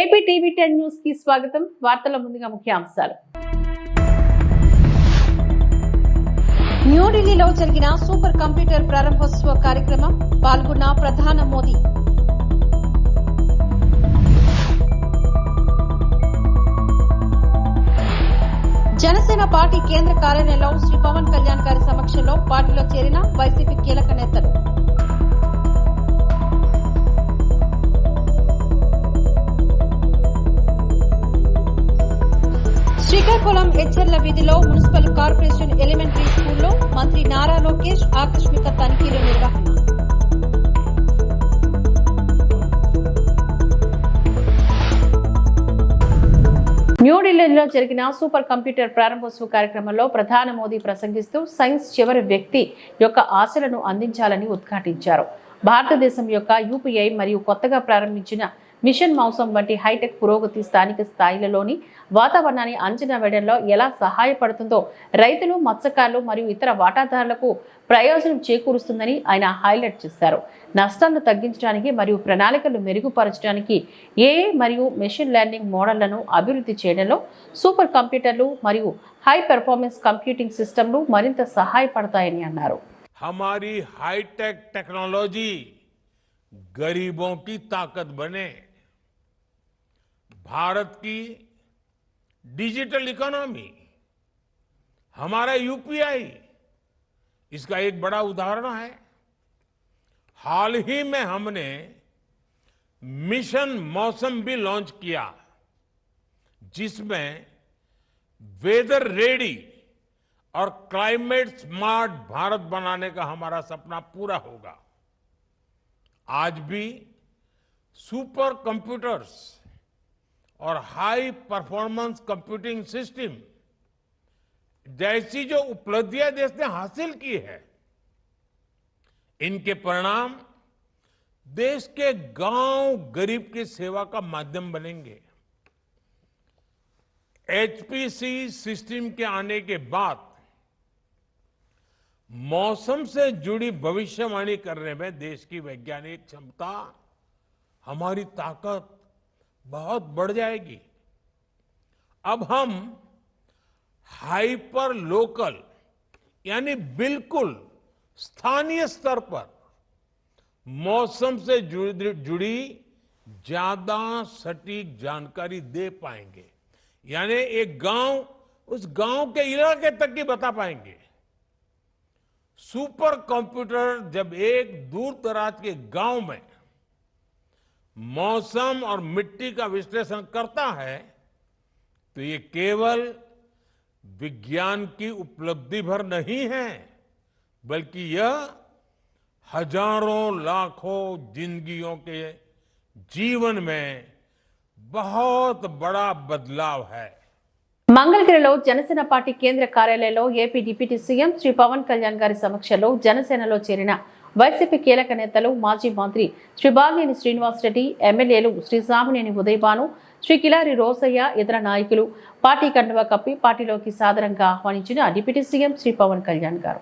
AP TV ten న్యూస్కి స్వాగతం. వార్తల ముందుగా ముఖ్యాంశాలు. న్యూఢిల్లీలో జరిగిన సూపర్ కంప్యూటర్ ప్రారంభోత్సవ కార్యక్రమం పాల్గొన్న ప్రధాన మోదీ. జనసేన పార్టీ కేంద్ర కార్యాలయంలో శ్రీ పవన్ కళ్యాణ్ గారి సమక్షంలో పార్టీలో చేరిన వైసీపీ కీలక నేతలు. శ్రీకాకుళం హెచ్ఎర్ల వీధిలో మున్సిపల్ కార్పొరేషన్ ఎలిమెంటరీ స్కూల్లో మంత్రి నారా లోకేష్ ఆకస్మిక తనిఖీలు నిర్వహణ. న్యూఢిల్లీలో జరిగిన సూపర్ కంప్యూటర్ ప్రారంభోత్సవ కార్యక్రమంలో ప్రధాన మోదీ ప్రసంగిస్తూ సైన్స్ చివరి వ్యక్తి యొక్క ఆశలను అందించాలని ఉద్ఘాటించారు. భారతదేశం యొక్క యూపీఐ మరియు కొత్తగా ప్రారంభించిన మిషన్ మౌసం వంటి హైటెక్ పురోగతి స్థానిక స్థాయిలలోని వాతావరణాన్ని అంచనా వేయడంలో ఎలా సహాయపడుతుందో రైతులు మత్స్యకారులు మరియు ఇతర వాటాదారులకు ప్రయోజనం చేకూరుస్తుందని ఆయన హైలైట్ చేశారు నష్టాలను తగ్గించడానికి మరియు ప్రణాళికలు మెరుగుపరచడానికి ఏఐ మరియు మెషిన్ లెర్నింగ్ మోడళ్లను అభివృద్ధి చేయడంలో సూపర్ కంప్యూటర్లు మరియు హై పెర్ఫార్మెన్స్ కంప్యూటింగ్ సిస్టమ్లు మరింత సహాయపడతాయని అన్నారు हमारी हाईटेक टेक्नोलॉजी गरीबों की ताकत बने भारत की डिजिटल इकोनॉमी, हमारा यूपीआई, इसका एक बड़ा उदाहरण है। हाल ही में हमने मिशन मौसम भी लॉन्च किया, जिसमें वेदर रेडी और क्लाइमेट स्मार्ट भारत बनाने का हमारा सपना पूरा होगा। आज भी सुपर कंप्यूटर्स और हाई परफॉर्मेंस कंप्यूटिंग सिस्टम जैसी जो उपलब्धियाँ देश ने हासिल की है, इनके परिणाम देश के गाँव गरीब की सेवा का माध्यम बनेंगे। एचपीसी सिस्टम के आने के बाद मौसम से जुड़ी भविष्यवाणी करने में देश की वैज्ञानिक क्षमता हमारी ताकत बहुत बढ़ जाएगी। अब हम हाइपर लोकल यानी बिल्कुल स्थानीय स्तर पर मौसम से जुड़ी ज़्यादा सटीक जानकारी दे पाएँगे। यानी एक गाँव, उस गाँव के इलाके तक की बता पाएँगे। सुपर कंप्यूटर जब एक दूर दराज के गाँव में मौसम और मिट्टी का विश्लेषण करता है तो ये केवल विज्ञान की उपलब्धि भर नहीं है बल्कि यह हजारों लाखों जिंदगियों के जीवन में बहुत बड़ा बदलाव है మంగళగిరిలో జనసేన పార్టీ కేంద్ర కార్యాలయంలో AP deputy CM Shri Pawan Kalyan గారి సమక్షంలో జనసేనలో చేరిన వైసీపీ కీలక నేతలు మాజీ మంత్రి శ్రీ బాలినేని శ్రీనివాసరెడ్డి ఎమ్మెల్యేలు శ్రీ సామినేని ఉదయభాను శ్రీ కిలారి రోసయ్య ఇతర నాయకులు పార్టీ కండువా కప్పి పార్టీలోకి సాదరంగా ఆహ్వానించిన డిప్యూటీ సీఎం శ్రీ పవన్ కళ్యాణ్ గారు.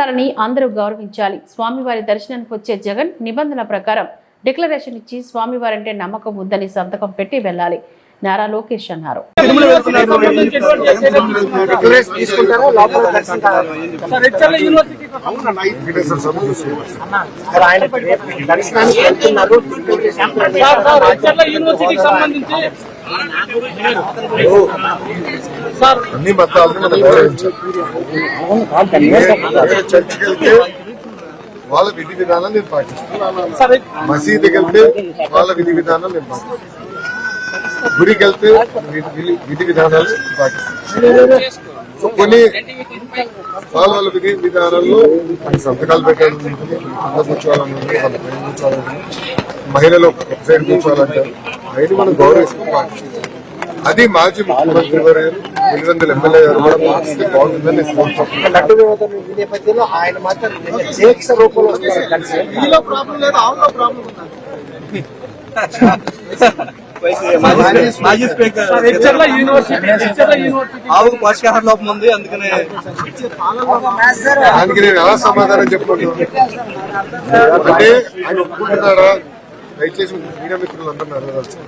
అన్ని అందరూ గౌరవించాలి స్వామివారి దర్శనానికి వచ్చే జగన్ నిబంధనల ప్రకారం డిక్లరేషన్ ఇచ్చి స్వామివారంటే నమ్మకం ఉందని సంతకం పెట్టి వెళ్ళాలి నారా లోకేష్ అన్నారు దర్శనానికి యూనివర్సిటీకి సంబంధించి అన్ని మతాలను మనం గౌరవించాలి చర్చికి వెళ్తే వాళ్ళ విధి విధానం నేను పాటిస్తాను. మసీదుకి వెళ్తే వాళ్ళ విధి విధానం నేను పాటిస్తాను. గుడికి వెళ్తే విధి- విధానాలు పాటిస్తాను. కొన్ని వాళ్ళ విధి విధానాల్లో కొన్ని సంతకాలు పెట్టాలి ఉంటుంది కింద కూర్చోవాలని ఉంది వాళ్ళ పైన కూర్చోవాలని. మహిళలు ఒక సైడ్ కూర్చోవాలంటారు అవన్నీ మనం గౌరవిస్తాం అది మాజీ ముఖ్యమంత్రి గారు ఎనిమిది ఎమ్మెల్యే గారు కూడా పాటిస్తే బాగుంటుందని నేను కోరుకుంటున్నాను. లడ్డు వివాదం మాజీ స్పీకర్ ఆవుకు పోషకాహార లోపం ఉంది అందుకనే దానికి నేను ఎలా సమాధానం చెప్పుకుంటున్నాను అంటే ఆయన ఒప్పుకుంటున్నారా? దయచేసి మీడియా మిత్రులు అందరూ అడగవచ్చు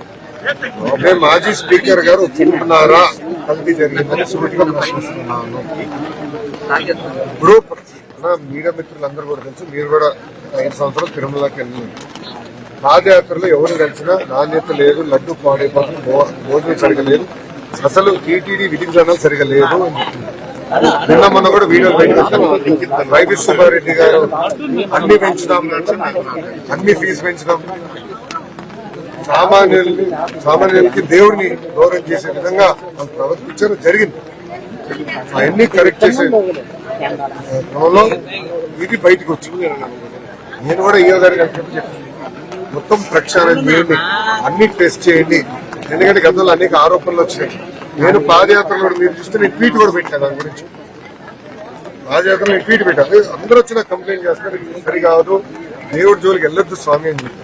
మాజీ స్పీకర్ గారు ఒప్పుకుంటున్నారా? కలిపి జరిగిందని సూటిగా ప్రశ్నిస్తున్నాను. ఇప్పుడు నా మీడియా మిత్రులందరూ కూడా తెలుసు మీరు కూడా ఐదు సంవత్సరాలు తిరుమలకి వెళ్ళి పాదయాత్రలో ఎవరు కలిసినా నాణ్యత లేదు లడ్డు పాడైపోతుంది భోజనం సరిగా లేదు. అసలు టీటీడీ విధి సరిగా లేదు నిన్న మొన్న కూడా వీడియో వైవి సుబ్బారెడ్డి గారు అన్ని పెంచుదాం అన్ని ఫీజు పెంచుదాం. సామాన్యుల్ని సామాన్యులకి దేవుడిని గౌరవం చేసే విధంగా ప్రవర్తించడం జరిగింది. అవన్నీ కరెక్ట్ చేసే క్రమంలో ఇది బయటకు వచ్చింది. నేను కూడా ఈయో గారికి చెప్పి మొత్తం ప్రక్షాళన చేయండి. అన్ని టెస్ట్ చేయండి. ఎందుకంటే గతంలో అనేక ఆరోపణలు వచ్చినాయి. నేను పాదయాత్రలో మీరు చూస్తే నేను ట్వీట్ కూడా పెట్టాను దాని గురించి. పాదయాత్రలో నేను ట్వీట్ పెట్టాను అందరూ వచ్చిన కంప్లైంట్ చేస్తారు ఇది సరికాదు. దేవుడి జోలికి వెళ్ళొద్దు స్వామి అని చెప్పి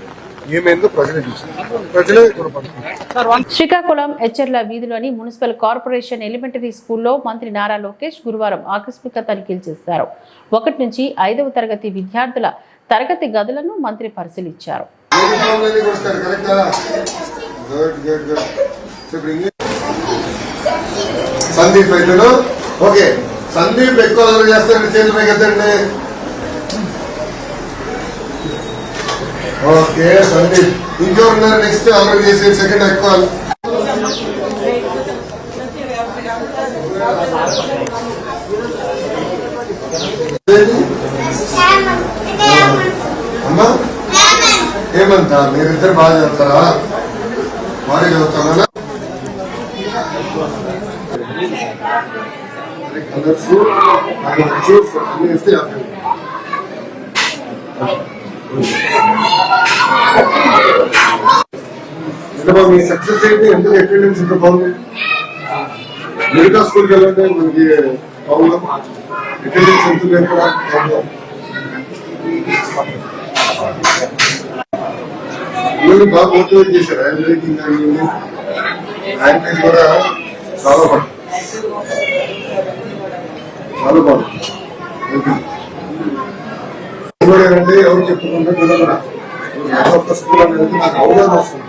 శ్రీకాకుళం హెచ్ఎర్ల వీధిలోని మున్సిపల్ కార్పొరేషన్ ఎలిమెంటరీ స్కూల్లో మంత్రి నారా లోకేష్ గురువారం ఆకస్మిక తనిఖీలు చేశారు ఒకటి నుంచి ఐదవ తరగతి విద్యార్థుల తరగతి గదులను మంత్రి పరిశీలించారు. సందీప్ అయితే ఓకే. సందీప్ ఎక్కువ అల్లరి చేస్తారండి చేతులు పైకి ఎత్తండి ఓకే సందీప్. ఇంకెవరున్నారు నెక్స్ట్ అల్లరి చేసే సెకండ్ ఎక్కువ? అమ్మా? ఏమంతా మీరిద్దరు బాగా చదువుతారా? బాగా చదువుతారా మీ సక్సెస్ అయితే ఎందుకు అటెండెన్స్ ఇంత బాగుంది? మిగతా స్కూల్కి వెళ్ళండి మనకి ప్రాబ్లం అటెండెన్స్ ఎంత లేదు కదా మీరు బాగా మోటివేట్ చేశారు. హ్యాండ్ రైటింగ్ కానీ హ్యాండ్ కూడా చాలా బాగుంది చాలా బాగుంది ఏంటంటే ఎవరు చెప్పుకుంటే పిల్లలు ఒక్క స్కూల్ అనేది నాకు అవగాహన వస్తుంది.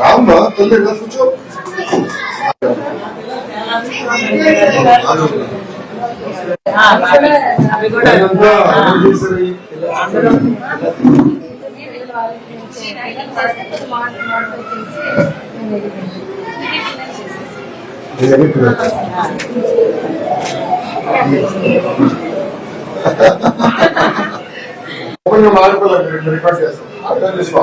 రామ్మా ఇలా కూర్చో. మారిపోలేదు రికార్డ్ చేస్తాం అర్థం చేసుకో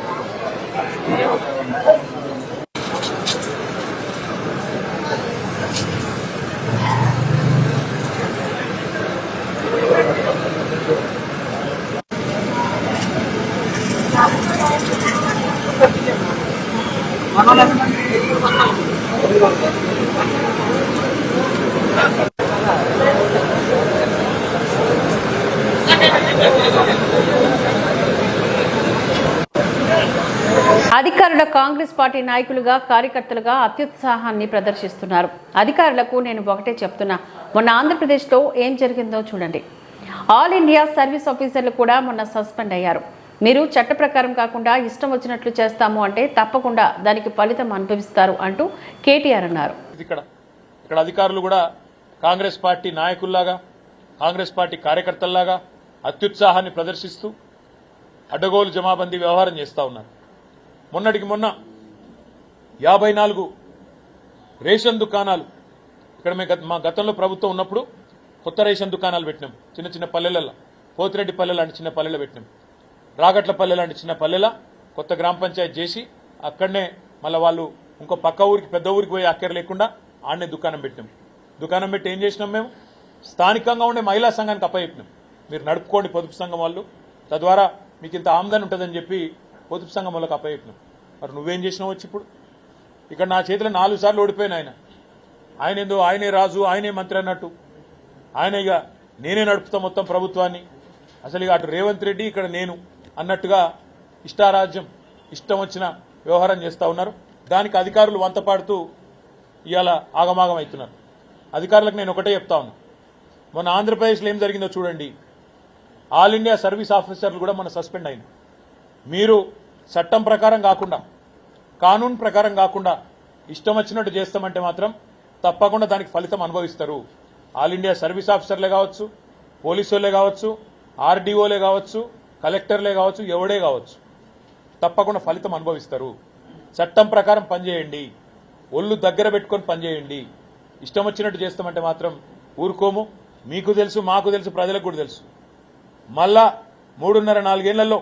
అధికారుల కాంగ్రెస్ పార్టీ నాయకులుగా కార్యకర్తలుగా అత్యుత్సాహాన్ని ప్రదర్శిస్తున్నారు. అధికారులకు నేను ఒకటే చెప్తున్నా. మొన్న ఆంధ్రప్రదేశ్లో ఏం జరిగిందో చూడండి. ఆల్ ఇండియా సర్వీస్ ఆఫీసర్లు కూడా మొన్న సస్పెండ్ అయ్యారు. మీరు చట్ట ప్రకారం కాకుండా ఇష్టం వచ్చినట్లు చేస్తాము అంటే తప్పకుండా దానికి ఫలితం అనుభవిస్తారు అంటూ కేటీఆర్ అన్నారు. ఇక్కడ ఇక్కడ అధికారులు కూడా కాంగ్రెస్ పార్టీ నాయకుల్లాగా కాంగ్రెస్ పార్టీ కార్యకర్తల్లాగా అత్యుత్సాహాన్ని ప్రదర్శిస్తూ అడ్డగోలు జమాబందీ వ్యవహారం చేస్తా ఉన్నారు. మొన్నటికి మొన్న యాభై నాలుగు రేషన్ దుకాణాలు ఇక్కడ మేము గత- మా గతంలో ప్రభుత్వం ఉన్నప్పుడు కొత్త రేషన్ దుకాణాలు పెట్టినాం చిన్న చిన్న పల్లెలలో పోతిరెడ్డి పల్లెలు అంటే చిన్న పల్లెలు పెట్టినాం. రాగట్ల పల్లె లాంటి చిన్న పల్లెల కొత్త గ్రామ పంచాయతీ చేసి అక్కడనే మళ్ళీ వాళ్ళు ఇంకో పక్క ఊరికి పెద్ద ఊరికి పోయి అక్కర లేకుండా ఆడనే దుకాణం పెట్టినాం. దుకాణం పెట్టి ఏం చేసినాం మేము? స్థానికంగా ఉండే మహిళా సంఘానికి అప్పచెప్పినాం. మీరు నడుపుకోండి పొదుపు సంఘం వాళ్ళు. తద్వారా మీకు ఇంత ఆమ్దాని ఉంటుందని చెప్పి పొదుపు సంఘం వాళ్ళకి అప్పచెప్పినాం. మరి నువ్వేం చేసినావు వచ్చి ఇప్పుడు? ఇక్కడ నా చేతిలో నాలుగు సార్లు ఓడిపోయిన ఆయన. ఆయన ఏందో ఆయనే రాజు ఆయనే మంత్రి అన్నట్టు. ఆయన ఇక నేనే నడుపుతా మొత్తం ప్రభుత్వాన్ని. అసలు ఇక అటు రేవంత్ రెడ్డి ఇక్కడ నేను. అన్నట్టుగా ఇష్టారాజ్యం ఇష్టం వచ్చిన వ్యవహారం చేస్తూ ఉన్నారు. దానికి అధికారులు వంతపాడుతూ ఇవాళ ఆగమాగం అవుతున్నారు అధికారులకు నేను ఒకటే చెప్తా ఉన్నా. మొన్న ఆంధ్రప్రదేశ్లో ఏం జరిగిందో చూడండి. ఆల్ ఇండియా సర్వీస్ ఆఫీసర్లు కూడా మన సస్పెండ్ అయింది మీరు చట్టం ప్రకారం కాకుండా కానూన్ ప్రకారం కాకుండా ఇష్టం వచ్చినట్టు చేస్తామంటే మాత్రం తప్పకుండా దానికి ఫలితం అనుభవిస్తారు. ఆల్ ఇండియా సర్వీస్ ఆఫీసర్లే కావచ్చు పోలీసులే కావచ్చు ఆర్డీఓలే కావచ్చు కలెక్టర్లే కావచ్చు ఎవడే కావచ్చు. తప్పకుండా ఫలితం అనుభవిస్తారు. చట్టం ప్రకారం పనిచేయండి. ఒళ్ళు దగ్గర పెట్టుకొని పనిచేయండి. ఇష్టం వచ్చినట్టు చేస్తామంటే మాత్రం ఊరుకోము. మీకు తెలుసు మాకు తెలుసు ప్రజలకు కూడా తెలుసు. మళ్ళా మూడున్నర నాలుగేళ్ళలో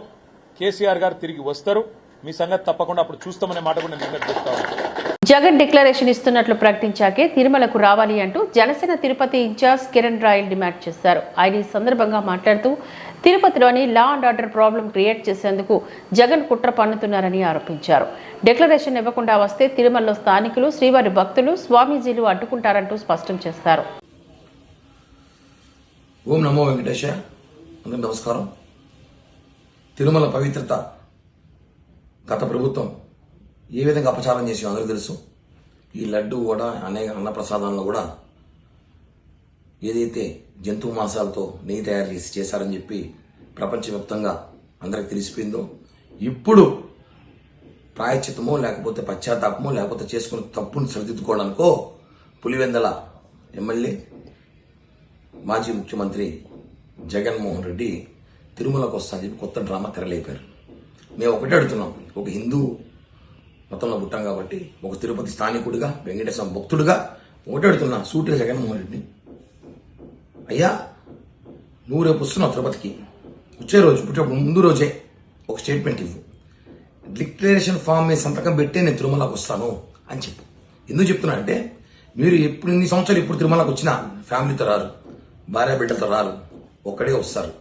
కేసీఆర్ గారు తిరిగి వస్తారు. మీ సంగతి తప్పకుండా అప్పుడు చూస్తామనే మాట కూడా నేను విజ్ఞప్తి జగన్ డిక్లరేషన్ ఇస్తున్నట్లు ప్రకటించాకే తిరుమలకు రావాలి అంటూ జనసేన తిరుపతి ఇన్ఛార్జ్ కిరణ్ రాయల్ డిమాండ్ చేశారు. ఆయన ఈ సందర్భంగా మాట్లాడుతూ తిరుపతిలోని law and order problem create చేసేందుకు జగన్ కుట్ర పన్నుతున్నారని ఆరోపించారు. డిక్లరేషన్ ఇవ్వకుండా వస్తే తిరుమలలో స్థానికులు శ్రీవారి భక్తులు స్వామీజీలు అడ్డుకుంటారంటూ స్పష్టం చేస్తారు. ఓం నమో వెంకటేశ అందరికి నమస్కారం. తిరుమల పవిత్రత గత ప్రభుత్వం ఏ విధంగా అపచారం చేసి అందరికీ తెలుసు. ఈ లడ్డు కూడా అనేక అన్నప్రసాదాలను కూడా ఏదైతే జంతువు మాంసాలతో నెయ్యి తయారు చేసి చేశారని చెప్పి ప్రపంచవ్యాప్తంగా అందరికి తెలిసిపోయిందో ఇప్పుడు ప్రాయచితమో లేకపోతే పశ్చాత్తాపమో లేకపోతే చేసుకున్న తప్పును సరిదిద్దుకోవడానికో పులివెందల ఎమ్మెల్యే మాజీ ముఖ్యమంత్రి జగన్మోహన్ రెడ్డి తిరుమలకు వస్తా చెప్పి కొత్త డ్రామా తెరలేపారు. మేము ఒకటే అడుగుతున్నాం ఒక హిందూ మతంలో పుట్టాం కాబట్టి ఒక తిరుపతి స్థానికుడిగా వెంకటేశ్వర భక్తుడిగా ఒకటే అడుగుతున్నా సూటిగా జగన్మోహన్ రెడ్డిని. అయ్యా నువ్వు రేపు వస్తున్నావు తిరుపతికి. వచ్చే రోజు పుట్టేప్పుడు ముందు రోజే ఒక స్టేట్మెంట్ ఇవ్వు. డిక్లరేషన్ ఫామ్ మీద సంతకం పెట్టే నేను తిరుమలకు వస్తాను అని చెప్పు. ఎందుకు చెప్తున్నా అంటే మీరు ఎప్పుడు ఇన్ని సంవత్సరాలు ఎప్పుడు తిరుమలకు వచ్చినా ఫ్యామిలీతో రారు భార్య బిడ్డలతో రారు ఒక్కడే వస్తారు.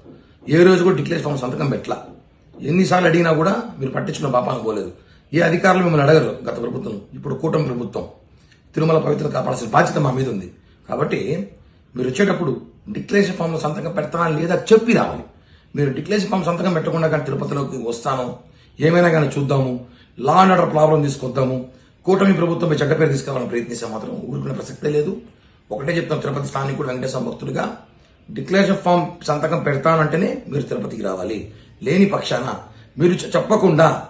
ఏ రోజు కూడా డిక్లేర్ ఫామ్ సంతకం పెట్టలా. ఎన్నిసార్లు అడిగినా కూడా మీరు పట్టించుకున్న పాపానికి పోలేదు. ఏ అధికారులు మిమ్మల్ని అడగరు గత ప్రభుత్వం ఇప్పుడు కూటమి ప్రభుత్వం. తిరుమల పవిత్రత కాపాడాల్సిన బాధ్యత మా మీద ఉంది. కాబట్టి మీరు వచ్చేటప్పుడు డిక్లరేషన్ ఫామ్లో సంతకం పెడతానా లేదా చెప్పి రావాలి. మీరు డిక్లరేషన్ ఫామ్ సంతకం పెట్టకుండా కానీ తిరుపతిలోకి వస్తాను. ఏమైనా కానీ చూద్దాము. లా అండ్ ఆర్డర్ ప్రాబ్లం తీసుకొద్దాము. కూటమి ప్రభుత్వం చెడ్డ పేరు తీసుకోవాలని ప్రయత్నిస్తే మాత్రం ఊరుకునే ప్రసక్తే లేదు. ఒకటే చెప్తాం తిరుపతి స్థానికుడు వెంకటేశ్వర భక్తుడిగా డిక్లరేషన్ ఫామ్ సంతకం పెడతానంటేనే మీరు తిరుపతికి రావాలి. లేని పక్షాన మీరు చెప్పకుండా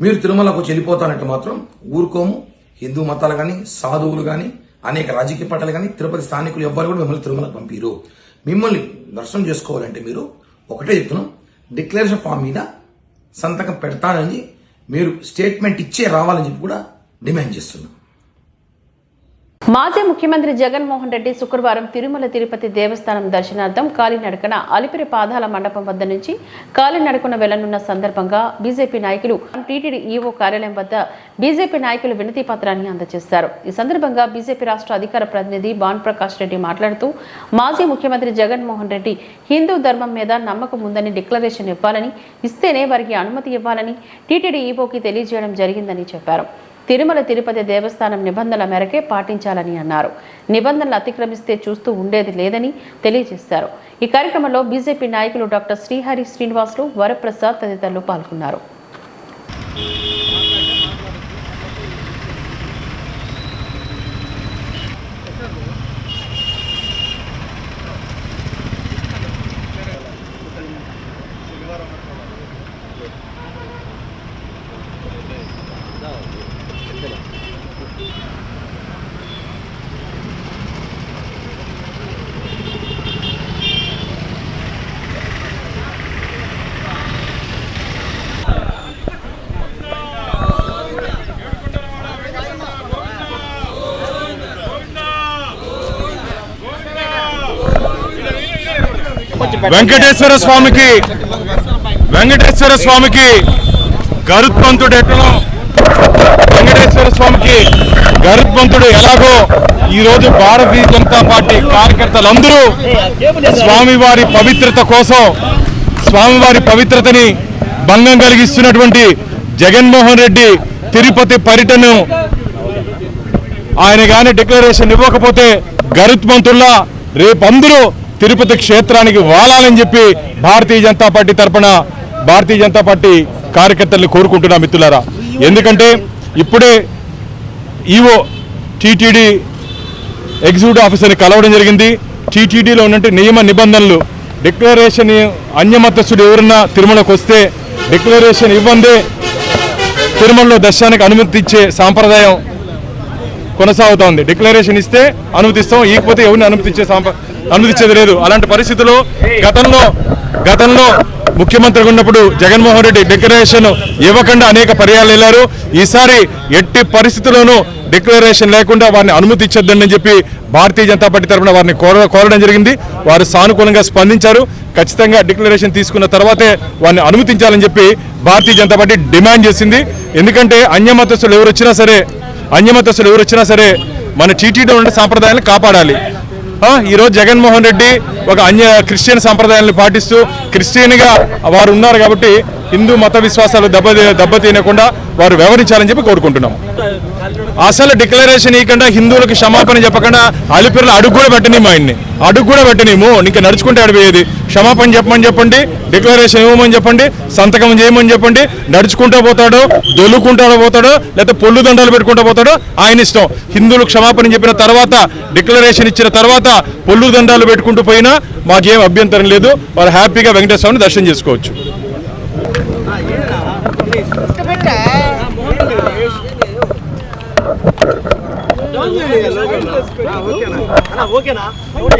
మీరు తిరుమలకు వచ్చి వెళ్ళిపోతానంటే మాత్రం ఊరుకోము. హిందూ మతాలు కానీ సాధువులు కానీ అనేక రాజకీయ పార్టీలు కానీ తిరుపతి స్థానికులు ఎవ్వరు కూడా మిమ్మల్ని తిరుమలకు పంపిరు. మిమ్మల్ని దర్శనం చేసుకోవాలంటే మీరు ఒకటే చెప్తున్నాం. డిక్లరేషన్ ఫామ్ మీద సంతకం పెడతానని మీరు స్టేట్మెంట్ ఇచ్చే రావాలని చెప్పి కూడా డిమాండ్ చేస్తున్నాం. మాజీ ముఖ్యమంత్రి జగన్మోహన్ రెడ్డి శుక్రవారం తిరుమల తిరుపతి దేవస్థానం దర్శనార్థం కాలినడకన అలిపిరి పాదాల మండపం వద్ద నుంచి కాలినడకన వెళ్ళనున్న సందర్భంగా బీజేపీ నాయకులు టీటీడీ ఈవో కార్యాలయం వద్ద బీజేపీ నాయకులు వినతి పత్రాన్ని అందజేశారు. ఈ సందర్భంగా బీజేపీ రాష్ట్ర అధికార ప్రతినిధి భాన్ ప్రకాష్ రెడ్డి మాట్లాడుతూ మాజీ ముఖ్యమంత్రి జగన్మోహన్ రెడ్డి హిందూ ధర్మం మీద నమ్మకం ఉందని డిక్లరేషన్ ఇవ్వాలని ఇస్తేనే వారికి అనుమతి ఇవ్వాలని టీటీడీ ఈవోకి తెలియజేయడం జరిగిందని చెప్పారు. తిరుమల తిరుపతి దేవస్థానం నిబంధనల మేరకే పాటించాలని అన్నారు. నిబంధనలు అతిక్రమిస్తే చూస్తూ ఉండేది లేదని తెలియజేశారు. ఈ కార్యక్రమంలో బీజేపీ నాయకులు డాక్టర్ శ్రీహరి శ్రీనివాసులు వరప్రసాద్ తదితరులు పాల్గొన్నారు. వెంకటేశ్వర స్వామికి వెంకటేశ్వర స్వామికి గరుత్మంతుడు ఎట్లనో వెంకటేశ్వర స్వామికి గరుత్మంతుడు ఎలాగో ఈ రోజు భారతీయ జనతా పార్టీ కార్యకర్తలందరూ స్వామివారి పవిత్రత కోసం స్వామివారి పవిత్రతని భంగం కలిగిస్తున్నటువంటి జగన్మోహన్ రెడ్డి తిరుపతి పర్యటన ఆయన కానీ డిక్లరేషన్ ఇవ్వకపోతే గరుత్మంతుల్లా రేపందరూ తిరుపతి క్షేత్రానికి వాలాలని చెప్పి భారతీయ జనతా పార్టీ తరపున భారతీయ జనతా పార్టీ కార్యకర్తల్ని కోరుకుంటున్నా మిత్రులారా. ఎందుకంటే ఇప్పుడే ఈవో టీటీడీ ఎగ్జిక్యూటివ్ ఆఫీసర్ని కలవడం జరిగింది. టీటీడీలో ఉన్నట్టు నియమ నిబంధనలు డిక్లరేషన్ అన్యమతస్థుడు ఎవరన్నా తిరుమలకు వస్తే డిక్లరేషన్ ఇవ్వందే తిరుమలలో దర్శనానికి అనుమతి ఇచ్చే సాంప్రదాయం కొనసాగుతోంది డిక్లరేషన్ ఇస్తే అనుమతిస్తాం ఇకపోతే ఎవరిని అనుమతించే సాంప్రదాయం అనుమతి లేదు. అలాంటి పరిస్థితుల్లో గతంలో గతంలో ముఖ్యమంత్రిగా ఉన్నప్పుడు జగన్మోహన్ రెడ్డి డిక్లరేషన్ ఇవ్వకుండా అనేక పర్యాలు వెళ్ళారు. ఈసారి ఎట్టి పరిస్థితుల్లోనూ డిక్లరేషన్ లేకుండా వారిని అనుమతి ఇచ్చొద్దని చెప్పి భారతీయ జనతా పార్టీ తరఫున వారిని కోర కోరడం జరిగింది. వారు సానుకూలంగా స్పందించారు. ఖచ్చితంగా డిక్లరేషన్ తీసుకున్న తర్వాతే వారిని అనుమతించాలని చెప్పి భారతీయ జనతా పార్టీ డిమాండ్ చేసింది. ఎందుకంటే అన్యమతస్తులు ఎవరు వచ్చినా సరే అన్యమతస్తులు ఎవరు వచ్చినా సరే మన టీటీడీ ఉన్న సాంప్రదాయాలను కాపాడాలి. ఈరోజు జగన్మోహన్ రెడ్డి ఒక అన్య క్రిస్టియన్ సాంప్రదాయాలను పాటిస్తూ క్రిస్టియన్గా వారు ఉన్నారు కాబట్టి హిందూ మత విశ్వాసాలు దెబ్బ దెబ్బతీయకుండా వారు వ్యవహరించాలని చెప్పి కోరుకుంటున్నాం. అసలు డిక్లరేషన్ ఇవ్వకుండా హిందువులకు క్షమాపణ చెప్పకుండా అలిపిరలు అడుగు కూడా పెట్టనీము ఆయన్ని. అడుగు కూడా పెట్టనీము ఇంకా నడుచుకుంటే అడిపోయేది క్షమాపణ చెప్పమని చెప్పండి డిక్లరేషన్ ఇవ్వమని చెప్పండి సంతకం చేయమని చెప్పండి. నడుచుకుంటూ పోతాడో దొల్లుకుంటూ పోతాడో లేకపోతే పొల్లు దండాలు పెట్టుకుంటూ పోతాడో ఆయన ఇష్టం. హిందువులు క్షమాపణ చెప్పిన తర్వాత డిక్లరేషన్ ఇచ్చిన తర్వాత పొల్లు దండాలు పెట్టుకుంటూ పోయినా మాకేం అభ్యంతరం లేదు. వారు హ్యాపీగా వెంకటేశ్వరని దర్శనం చేసుకోవచ్చు.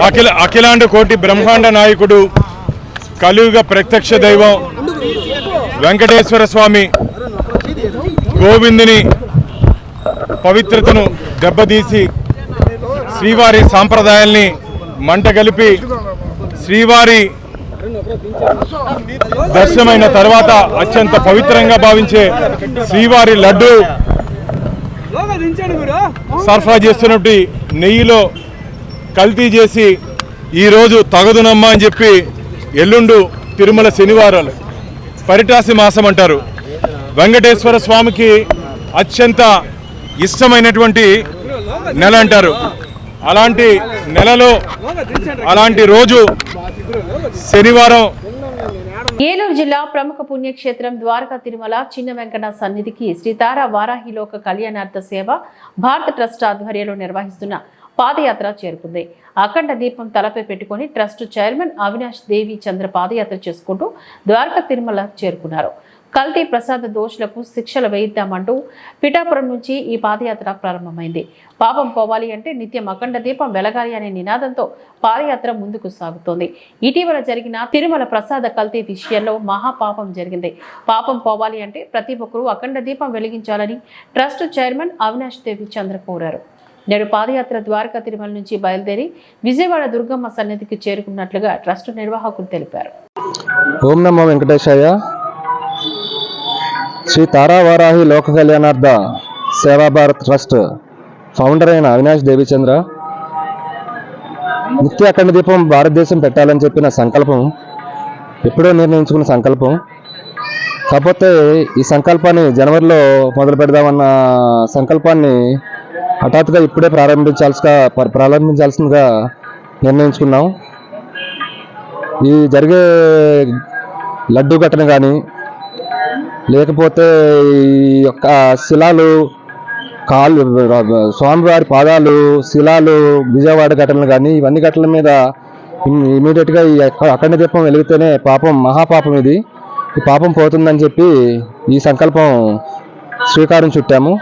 అఖిల అఖిలాండ కోటి బ్రహ్మాండ నాయకుడు కలియుగ ప్రత్యక్ష దైవం వెంకటేశ్వర స్వామి గోవిందుని పవిత్రతను దెబ్బతీసి శ్రీవారి సాంప్రదాయాల్ని మంట కలిపి శ్రీవారి దర్శనమైన తర్వాత అత్యంత పవిత్రంగా భావించే శ్రీవారి లడ్డు సరఫరా చేస్తున్నట్టు నెయ్యిలో కల్తీ చేసి ఈరోజు తగదునమ్మా అని చెప్పి ఎల్లుండు తిరుమల శనివారాలు పరిటాసి మాసం అంటారు. వెంకటేశ్వర స్వామికి అత్యంత ఇష్టమైనటువంటి నెల అంటారు. అలాంటి నెలలో అలాంటి రోజు శనివారం. ఏలూరు జిల్లా ప్రముఖ పుణ్యక్షేత్రం ద్వారకా తిరుమల చిన్న వెంకన్న సన్నిధికి శ్రీతార వారాహిలోక కళ్యాణార్థ సేవ భారత ట్రస్ట్ ఆధ్వర్యంలో నిర్వహిస్తున్న పాదయాత్ర చేరుకుంది. అఖండ దీపం తలపై పెట్టుకుని ట్రస్ట్ చైర్మన్ అవినాష్ దేవి చంద్ర పాదయాత్ర చేసుకుంటూ ద్వారకా తిరుమల చేరుకున్నారు. కల్తీ ప్రసాద దోషులకు శిక్షలు వేయిద్దామంటూ పిఠాపురం నుంచి ఈ పాదయాత్ర ప్రారంభమైంది. పాపం పోవాలి అంటే నిత్యం అఖండ దీపం వెలగాలి అనే నినాదంతో పాదయాత్ర ముందుకు సాగుతోంది. ఇటీవల జరిగిన తిరుమల ప్రసాద కల్తీ విషయంలో మహాపాపం జరిగింది. పాపం పోవాలి అంటే ప్రతి ఒక్కరూ అఖండ దీపం వెలిగించాలని ట్రస్ట్ చైర్మన్ అవినాష్ దేవి చంద్ర కోరారు. నేడు పాదయాత్ర ద్వారకా తిరుమల నుంచి బయలుదేరి విజయవాడ దుర్గమ్మ సన్నిధికి చేరుకున్నట్లుగా ట్రస్ట్ నిర్వాహకులు తెలిపారు. ఓం నమో వెంకటేశాయ. శ్రీ తారావారాహి లోక కళ్యాణార్థ సేవా భారత్ ట్రస్ట్ ఫౌండర్ అయిన అవినాష్ దేవిచంద్ర నిత్య అఖండ దీపం భారతదేశం పెట్టాలని చెప్పిన సంకల్పం ఎప్పుడో నిర్ణయించుకున్న సంకల్పం. కాకపోతే ఈ సంకల్పాన్ని జనవరిలో మొదలు పెడదామన్న సంకల్పాన్ని హఠాత్తుగా ఇప్పుడే ప్రారంభించాల్సిగా ప్రారంభించాల్సిందిగా నిర్ణయించుకున్నాం. ఈ జరిగే లడ్డు ఘటన కానీ లేకపోతే ఈ యొక్క శిలాలు కాళ్ళు స్వామివారి పాదాలు శిలాలు విజయవాడ ఘటనలు కానీ ఇవన్నీ ఘటనల మీద ఇమీడియట్గా ఈ అఖండ దీపం వెలిగితేనే పాపం మహాపాపం ఇది. ఈ పాపం పోతుందని చెప్పి ఈ సంకల్పం శ్రీకారం చుట్టాము.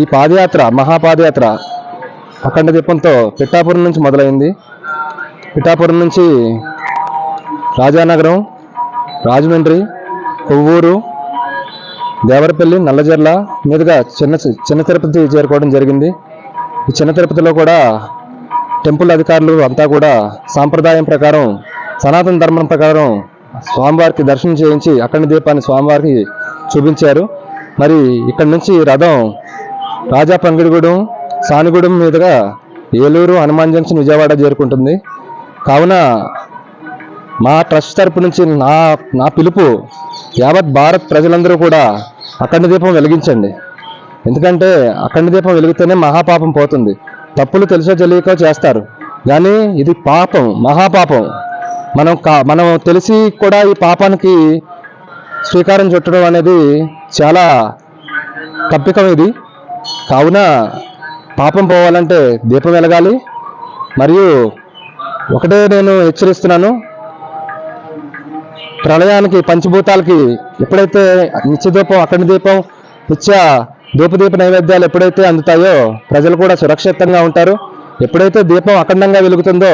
ఈ పాదయాత్ర మహాపాదయాత్ర అఖండ దీపంతో పిఠాపురం నుంచి మొదలైంది. పిఠాపురం నుంచి రాజానగరం రాజమండ్రి కొవ్వూరు దేవరపల్లి నల్లజర్ల మీదుగా చిన్న చిన్న తిరుపతి చేరుకోవడం జరిగింది. ఈ చిన్న తిరుపతిలో కూడా టెంపుల్ అధికారులు అంతా కూడా సాంప్రదాయం ప్రకారం సనాతన ధర్మం ప్రకారం స్వామివారికి దర్శనం చేయించి అఖండ దీపాన్ని స్వామివారికి చూపించారు. మరి ఇక్కడ నుంచి రథం రాజా పంగిడిగూడెం సానిగూడెం మీదుగా ఏలూరు హనుమాన్ జంక్షన్ విజయవాడ చేరుకుంటుంది. కావున మా ట్రస్ట్ తరపు నుంచి నా నా పిలుపు యావత్ భారత్ ప్రజలందరూ కూడా అఖండ దీపం వెలిగించండి. ఎందుకంటే అఖండ దీపం వెలిగితేనే మహాపాపం పోతుంది. తప్పులు తెలుసో తెలియకో చేస్తారు. కానీ ఇది పాపం మహాపాపం. మనం కా మనం తెలిసి కూడా ఈ పాపానికి శ్రీకారం చుట్టడం అనేది చాలా తప్పికం ఇది. కావున పాపం పోవాలంటే దీపం వెలగాలి. మరియు ఒకటే నేను హెచ్చరిస్తున్నాను. ప్రళయానికి పంచభూతాలకి ఎప్పుడైతే నిత్యదీపం అఖండ దీపం నిత్య దీపదీప నైవేద్యాలు ఎప్పుడైతే అందుతాయో ప్రజలు కూడా సురక్షితంగా ఉంటారు. ఎప్పుడైతే దీపం అఖండంగా వెలుగుతుందో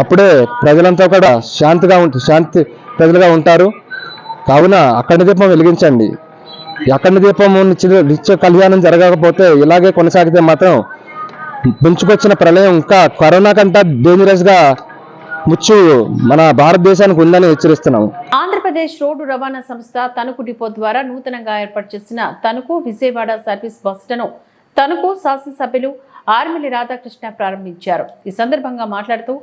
అప్పుడే ప్రజలంతా కూడా శాంతిగా ఉంటుంది శాంతి ప్రజలుగా ఉంటారు. కావున అఖండ దీపం వెలిగించండి. అఖండ దీపము నిత్య నిత్య కళ్యాణం జరగకపోతే ఇలాగే కొనసాగితే మాత్రం ముంచుకొచ్చిన ప్రళయం ఇంకా కరోనా కంటే డేంజరస్గా ముచ్చు మన భారతదేశానికి ఉందని హెచ్చరిస్తున్నాము. ఆంధ్రప్రదేశ్ రోడ్డు రవాణా సంస్థ తణుకు డిపో ద్వారా నూతనంగా ఏర్పాటు చేసిన తణుకు విజయవాడ సర్వీస్ బస్సులను తణుకు శాసనసభ్యులు ఆర్మిలి రాధాకృష్ణ ప్రారంభించారు. ఈ సందర్భంగా మాట్లాడుతూ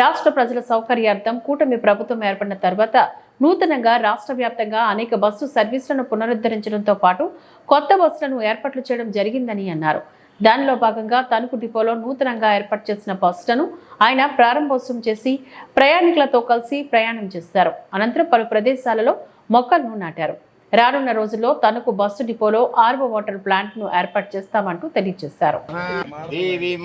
రాష్ట్ర ప్రజల సౌకర్యార్థం కూటమి ప్రభుత్వం ఏర్పడిన తర్వాత నూతనంగా రాష్ట్ర వ్యాప్తంగా అనేక బస్సు సర్వీసులను పునరుద్ధరించడంతో పాటు కొత్త బస్సులను ఏర్పాట్లు చేయడం జరిగిందని అన్నారు. దానిలో భాగంగా తణుకు డిపోలో నూతనంగా ఏర్పాటు చేసిన బస్సులను ఆయన ప్రారంభోత్సవం చేసి ప్రయాణికులతో కలిసి ప్రయాణం చేశారు అనంతరం పలు ప్రదేశాలలో మొక్కలను నాటారు. రానున్న రోజుల్లో తణుకు బస్సు డిపోలో ఆర్వో వాటర్ ప్లాంట్ను ఏర్పాటు చేస్తామంటూ తెలియజేశారు. దేవీం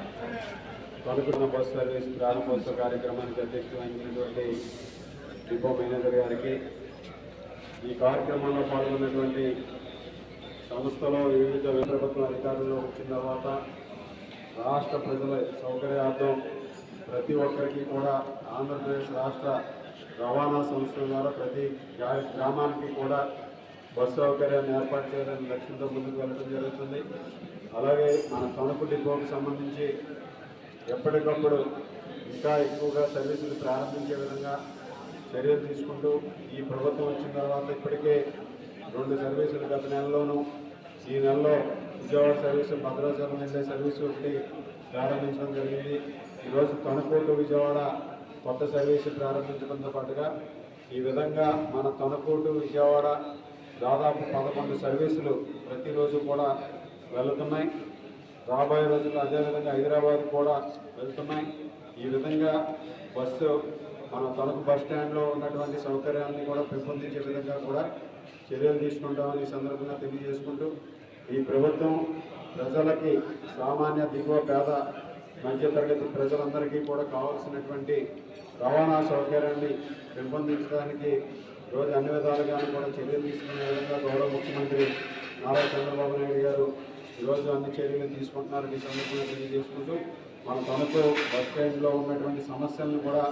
తణుకున్న బస్ సర్వీస్ ప్రారంభోత్సవ కార్యక్రమానికి అధ్యక్షత వహించినటువంటి డిపో మేనేజర్ గారికి ఈ కార్యక్రమంలో పాల్గొన్నటువంటి సంస్థలో వివిధ ప్రభుత్వ అధికారులు వచ్చిన తర్వాత రాష్ట్ర ప్రజల సౌకర్యార్థం ప్రతి ఒక్కరికి కూడా ఆంధ్రప్రదేశ్ రాష్ట్ర రవాణా సంస్థ ద్వారా ప్రతి గ్రా- గ్రామానికి కూడా బస్సు సౌకర్యాన్ని ఏర్పాటు చేయాలని లక్ష్యంతో ముందుకు వెళ్ళడం జరుగుతుంది. అలాగే మన తణుకు డిపోకి సంబంధించి ఎప్పటికప్పుడు ఇంకా ఎక్కువగా సర్వీసులు ప్రారంభించే విధంగా చర్యలు తీసుకుంటూ ఈ ప్రభుత్వం వచ్చిన తర్వాత ఇప్పటికే రెండు సర్వీసులు గత నెలలోనూ ఈ నెలలో విజయవాడ సర్వీసు భద్రాచలం వెళ్ళే సర్వీసు ఒకటి ప్రారంభించడం జరిగింది. ఈరోజు తణుకు విజయవాడ కొత్త సర్వీసు ప్రారంభించడంతో పాటుగా ఈ విధంగా మన తణుకు విజయవాడ దాదాపు పదకొండు సర్వీసులు ప్రతిరోజు కూడా వెళుతున్నాయి. రాబోయే రోజుల్లో అదేవిధంగా హైదరాబాద్ కూడా వెళ్తున్నాయి. ఈ విధంగా బస్సు మన తణుకు బస్ స్టాండ్లో ఉన్నటువంటి సౌకర్యాన్ని కూడా పెంపొందించే విధంగా కూడా చర్యలు తీసుకుంటామని సందర్భంగా తెలియజేసుకుంటూ ఈ ప్రభుత్వం ప్రజలకి సామాన్య దిగువ పేద మధ్యతరగతి ప్రజలందరికీ కూడా కావాల్సినటువంటి రవాణా సౌకర్యాన్ని పెంపొందించడానికి రోజు అన్ని విధాలుగాను కూడా చర్యలు తీసుకునే విధంగా గౌరవ ముఖ్యమంత్రి నారా చంద్రబాబు నాయుడు గారు ఈరోజు అన్ని చర్యలు తీసుకుంటున్నారు ఈ సందర్భంగా తెలియజేసుకుంటూ మన తణుకు బస్ స్టాండ్లో ఉన్నటువంటి సమస్యలను కూడా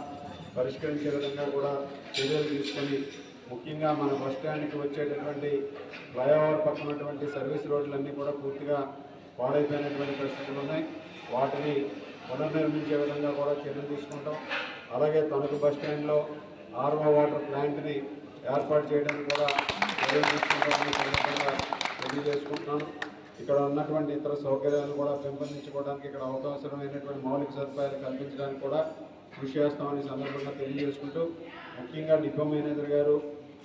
పరిష్కరించే విధంగా కూడా చర్యలు తీసుకొని ముఖ్యంగా మన బస్ స్టాండ్కి వచ్చేటటువంటి ఫ్లైఓవర్ పక్కన ఉన్నటువంటి సర్వీస్ రోడ్లన్నీ కూడా పూర్తిగా పాడైపోయినటువంటి పరిస్థితులు ఉన్నాయి. వాటిని పునర్నిర్మించే విధంగా కూడా చర్యలు తీసుకుంటాం. అలాగే తణుకు బస్ స్టాండ్లో ఆర్వో వాటర్ ప్లాంట్ని ఏర్పాటు చేయడానికి కూడా చర్యలు తీసుకుంటామని సందర్భంగా తెలియజేసుకుంటున్నాను. ఇక్కడ ఉన్నటువంటి ఇతర సౌకర్యాలను కూడా పెంపొందించుకోవడానికి ఇక్కడ అవకాశమైనటువంటి మౌలిక సదుపాయాలు కల్పించడానికి కూడా కృషి చేస్తామని సందర్భంగా తెలియజేసుకుంటూ ముఖ్యంగా డిపో మేనేజర్ గారు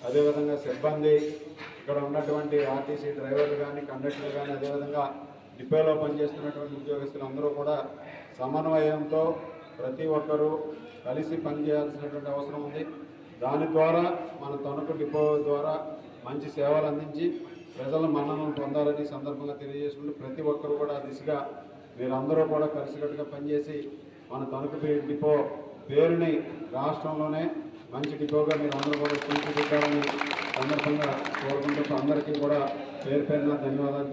అదేవిధంగా సిబ్బంది ఇక్కడ ఉన్నటువంటి ఆర్టీసీ డ్రైవర్లు కానీ కండక్టర్లు కానీ అదేవిధంగా డిపోలో పనిచేస్తున్నటువంటి ఉద్యోగస్తులు అందరూ కూడా సమన్వయంతో ప్రతి ఒక్కరూ కలిసి పనిచేయాల్సినటువంటి అవసరం ఉంది. దాని ద్వారా మన తణుకు డిపో ద్వారా మంచి సేవలు అందించి ప్రజల మన్ననలు పొందాలని సందర్భంగా తెలియజేసుకుంటూ ప్రతి ఒక్కరు కూడా దిశగా మీరందరూ కూడా కలిసికట్టుగా పనిచేసి మన తణుకు డిపో పేరుని రాష్ట్రంలోనే మంచి డిపోగా మీరు అందరూ కూడా తీర్చిదిద్దాలని సందర్భంగా కోరుకుంటూ అందరికీ కూడా పేరు ధన్యవాదాలు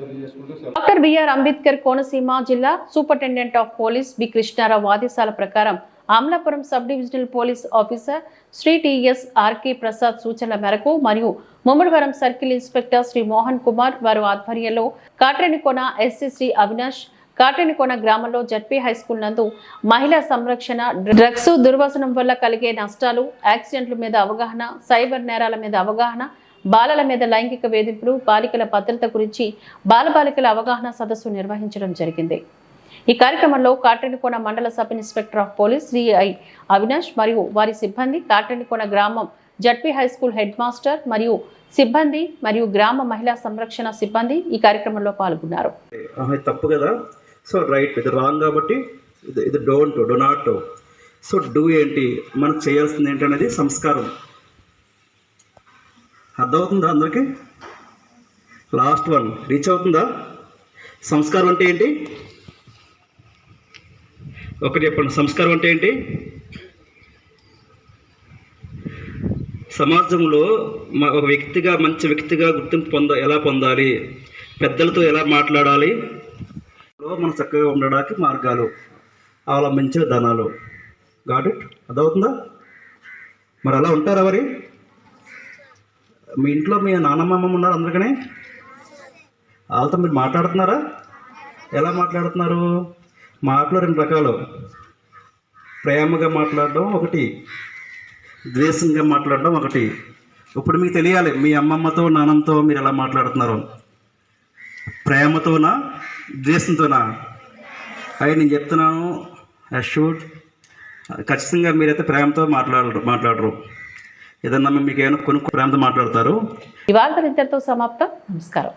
డాక్టర్ బిఆర్ అంబేద్కర్ కోనసీమ జిల్లా superintendent of police B Krishnarao ఆదేశాల ప్రకారం Amalapuram sub divisional police officer Shri TS RK Prasad సూచనల మేరకు మరియు ముమ్మడివరం సర్కిల్ ఇన్స్పెక్టర్ శ్రీ మోహన్ కుమార్ వారి ఆధ్వర్యంలో కాట్రేనికోన ఎస్సీ శ్రీ అవినాష్ కాట్రేనికోన గ్రామంలో జడ్పీ హై స్కూల్ నందు మహిళా సంరక్షణ డ్రగ్స్ దుర్వసనం వల్ల కలిగే నష్టాలు యాక్సిడెంట్ల మీద అవగాహన సైబర్ నేరాల మీద అవగాహన బాలల మీద లైంగిక వేధింపులు బాలికల భద్రత గురించి బాలబాలికల అవగాహన సదస్సు నిర్వహించడం జరిగింది. ఈ కార్యక్రమంలో కాట్రేనికోన మండల sub inspector of police CI Avinash మరియు వారి సిబ్బంది కాట్రేనికోన గ్రామం ZP high school head master మరియు సిబ్బంది మరియు గ్రామ మహిళా సంరక్షణ సిబ్బంది ఈ కార్యక్రమంలో పాల్గొన్నారు. తప్పు కదా? సో రైట్ ఇది రాంగ్ కాబట్టి ఇది ఇది don't do not. So do ఏంటి? మనం చేయాల్సింది ఏంటనేది సంస్కారం. అర్థమవుతుందా అందరికీ? లాస్ట్ వన్ రీచ్ అవుతుందా? సంస్కారం అంటే ఏంటి? ఒకటి చెప్పండి. సంస్కారం అంటే ఏంటి? సమాజంలో మా ఒక వ్యక్తిగా మంచి వ్యక్తిగా గుర్తింపు పొంద ఎలా పొందాలి? పెద్దలతో ఎలా మాట్లాడాలి? మనం చక్కగా ఉండడానికి మార్గాలు అవలంబించే విధానాలు గాట్ ఇట్? అర్థమవుతుందా? మరి అలా ఉంటారా మరి? మీ ఇంట్లో మీ నాన్నమ్మ అమ్మమ్మ ఉన్నారు అందరికనే? వాళ్ళతో మీరు మాట్లాడుతున్నారా? ఎలా మాట్లాడుతున్నారు? మాటలో రెండు రకాలు. ప్రేమగా మాట్లాడడం ఒకటి ద్వేషంగా మాట్లాడడం ఒకటి. ఇప్పుడు మీకు తెలియాలి మీ అమ్మమ్మతో నాన్నతో మీరు ఎలా మాట్లాడుతున్నారు? ప్రేమతోనా ద్వేషంతోనా? అవి నేను చెప్తున్నాను అష్యూడ్ ఖచ్చితంగా మీరైతే ప్రేమతో మాట్లాడరు మాట్లాడరు. ఏదన్నా మీకు ఏమైనా కొనుక్కు ప్రేమతో మాట్లాడతారు? ఇవాళ ఇద్దరితో సమాప్తం. నమస్కారం.